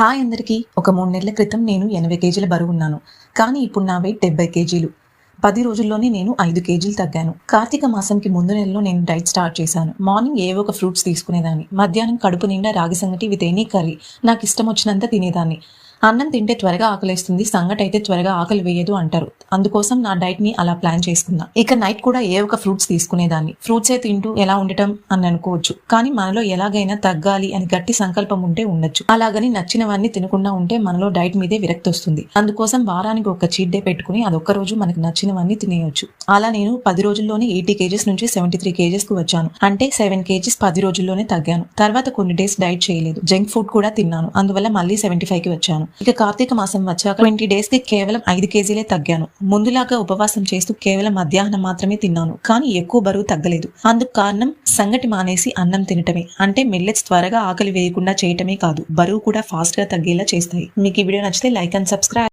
Hi అందరికీ. ఒక మూడు నెలల క్రితం నేను ఎనభై కేజీల బరువు ఉన్నాను. కానీ ఇప్పుడు నా వెయిట్ డెబ్బై కేజీలు. పది రోజుల్లోనే నేను ఐదు కేజీలు తగ్గాను. కార్తీక మాసంకి ముందు నెలలో నేను డైట్ స్టార్ట్ చేశాను. మార్నింగ్ ఏవో ఒక ఫ్రూట్స్ తీసుకునేదాన్ని. మధ్యాహ్నం కడుపు నిండా రాగి సంగటి విత్ ఎనీ కర్రీ నాకు ఇష్టం వచ్చినంత తినేదాన్ని. అన్నం తింటే త్వరగా ఆకలిస్తుంది సంగటి అయితే త్వరగా ఆకలి వేయదు అంటారు. అందుకోసం నా డైట్ని అలా ప్లాన్ చేసుకున్నా. ఇక నైట్ కూడా ఏ ఒక ఫ్రూట్స్ తీసుకునేదాన్ని. ఫ్రూట్సే తింటూ ఎలా ఉండటం అని అనుకోవచ్చు. కానీ మనలో ఎలాగైనా తగ్గాలి అని గట్టి సంకల్పం ఉంటే ఉండొచ్చు. అలాగని నచ్చినవన్నీ తినకుండా ఉంటే మనలో డైట్ మీదే విరక్తి వస్తుంది. అందుకోసం వారానికి ఒక చీట్ డే పెట్టుకుని అదొక్క రోజు మనకు నచ్చినవన్నీ తినేయొచ్చు. అలా నేను పది రోజుల్లోనే ఎయిటీ కేజెస్ నుంచి సెవెంటీ త్రీ కేజెస్కు వచ్చాను. అంటే సెవెన్ కేజీస్ పది రోజుల్లోనే తగ్గాను. తర్వాత కొన్ని డేస్ డైట్ చేయలేదు. జంక్ ఫుడ్ కూడా తిన్నాను. అందువల్ల మళ్ళీ సెవెంటీ ఫైవ్కి వచ్చాను. ఇక కార్తీక మాసం వచ్చాక ట్వంటీ డేస్కి కేవలం ఐదు కేజీలే తగ్గాను. ముందులాగా ఉపవాసం చేస్తూ కేవలం మధ్యాహ్నం మాత్రమే తిన్నాను. కానీ ఎక్కువ బరువు తగ్గలేదు. అందుకు కారణం సంగటి మానేసి అన్నం తినటమే. అంటే మిల్లెట్స్ త్వరగా ఆకలి వేయకుండా చేయటమే కాదు. బరువు కూడా ఫాస్ట్గా తగ్గేలా చేస్తాయి. మీకు ఈ వీడియో నచ్చితే లైక్ అండ్ సబ్స్క్రైబ్.